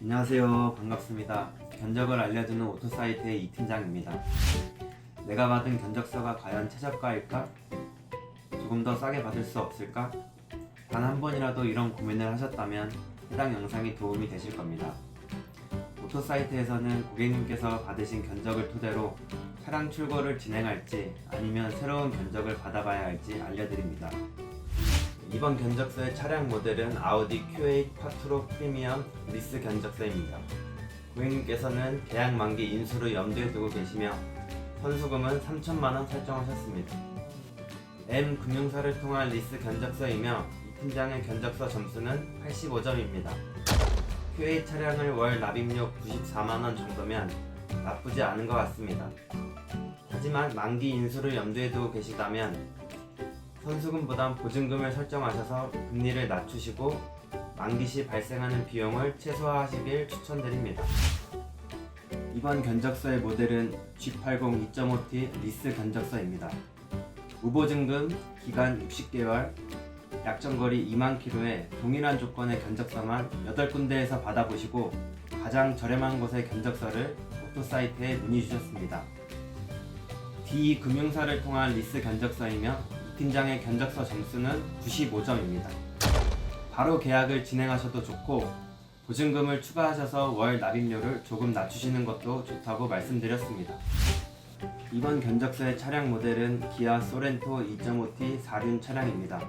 안녕하세요. 반갑습니다. 견적을 알려주는 오토사이트의 이 팀장입니다. 내가 받은 견적서가 과연 최저가일까? 조금 더 싸게 받을 수 없을까? 단 한 번이라도 이런 고민을 하셨다면 해당 영상이 도움이 되실 겁니다. 오토사이트에서는 고객님께서 받으신 견적을 토대로 차량 출고를 진행할지 아니면 새로운 견적을 받아봐야 할지 알려드립니다. 이번 견적서의 차량 모델은 아우디 Q8 파트로 프리미엄 리스 견적서입니다. 고객님께서는 계약 만기 인수를 염두에 두고 계시며 선수금은 3천만원 설정하셨습니다. M 금융사를 통한 리스 견적서이며 이 팀장의 견적서 점수는 85점입니다. Q8 차량을 월 납입료 94만원 정도면 나쁘지 않은 것 같습니다. 하지만 만기 인수를 염두에 두고 계시다면 선수금보단 보증금을 설정하셔서 금리를 낮추시고 만기 시 발생하는 비용을 최소화하시길 추천드립니다. 이번 견적서의 모델은 G80 2.5T 리스 견적서입니다. 무보증금, 기간 60개월, 약정거리 2만 킬로에 동일한 조건의 견적서만 8군데에서 받아보시고 가장 저렴한 곳의 견적서를 오토 사이트에 문의 주셨습니다. D 금융사를 통한 리스 견적서이며 이 팀장의 견적서 점수는 95점입니다. 바로 계약을 진행하셔도 좋고 보증금을 추가하셔서 월 납입료를 조금 낮추시는 것도 좋다고 말씀드렸습니다. 이번 견적서의 차량 모델은 기아 소렌토 2.5T 4륜 차량입니다.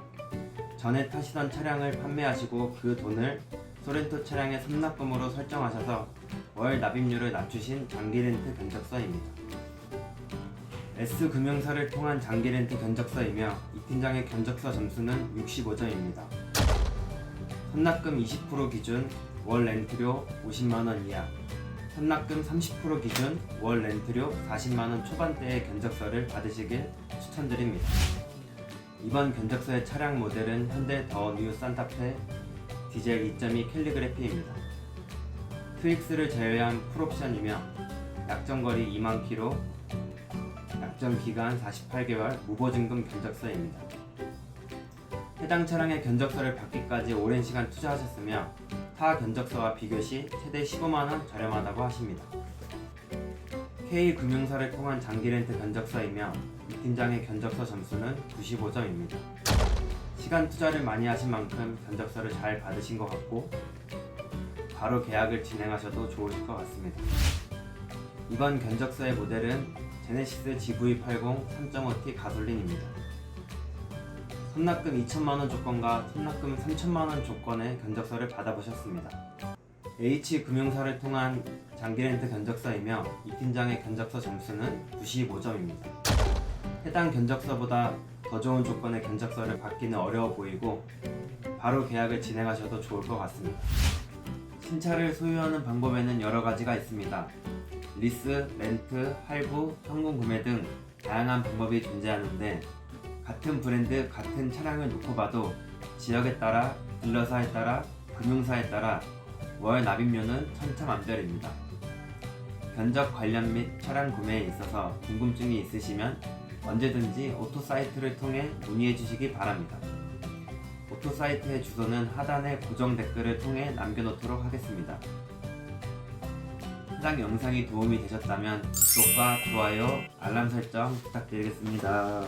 전에 타시던 차량을 판매하시고 그 돈을 소렌토 차량의 선납금으로 설정하셔서 월 납입료를 낮추신 장기 렌트 견적서입니다. S금융사를 통한 장기 렌트 견적서이며 이 팀장의 견적서 점수는 65점입니다. 선납금 20% 기준 월 렌트료 50만원 이하, 선납금 30% 기준 월 렌트료 40만원 초반대의 견적서를 받으시길 추천드립니다. 이번 견적서의 차량 모델은 현대 더 뉴 산타페 디젤 2.2 캘리그래피입니다. 트윅스를 제외한 풀옵션이며 약정거리 2만 킬로, 약정 기간 48개월 무보증금 견적서입니다. 해당 차량의 견적서를 받기까지 오랜 시간 투자하셨으며 타 견적서와 비교 시 최대 15만원 저렴하다고 하십니다. K금융사를 통한 장기렌트 견적서이며 이 팀장의 견적서 점수는 95점입니다. 시간 투자를 많이 하신 만큼 견적서를 잘 받으신 것 같고 바로 계약을 진행하셔도 좋으실 것 같습니다. 이번 견적서의 모델은 제네시스 GV80 3.5T 가솔린입니다. 선납금 2천만원 조건과 선납금 3천만원 조건의 견적서를 받아보셨습니다. H금융사를 통한 장기렌트 견적서이며 이 팀장의 견적서 점수는 95점입니다. 해당 견적서보다 더 좋은 조건의 견적서를 받기는 어려워 보이고 바로 계약을 진행하셔도 좋을 것 같습니다. 신차를 소유하는 방법에는 여러 가지가 있습니다. 리스, 렌트, 할부, 현금 구매 등 다양한 방법이 존재하는데 같은 브랜드, 같은 차량을 놓고 봐도 지역에 따라, 딜러사에 따라, 금융사에 따라 월 납입료는 천차만별입니다. 견적 관련 및 차량 구매에 있어서 궁금증이 있으시면 언제든지 오토 사이트를 통해 문의해 주시기 바랍니다. 오토 사이트의 주소는 하단의 고정 댓글을 통해 남겨놓도록 하겠습니다. 해당 영상이 도움이 되셨다면 구독과 좋아요, 알람 설정 부탁드리겠습니다.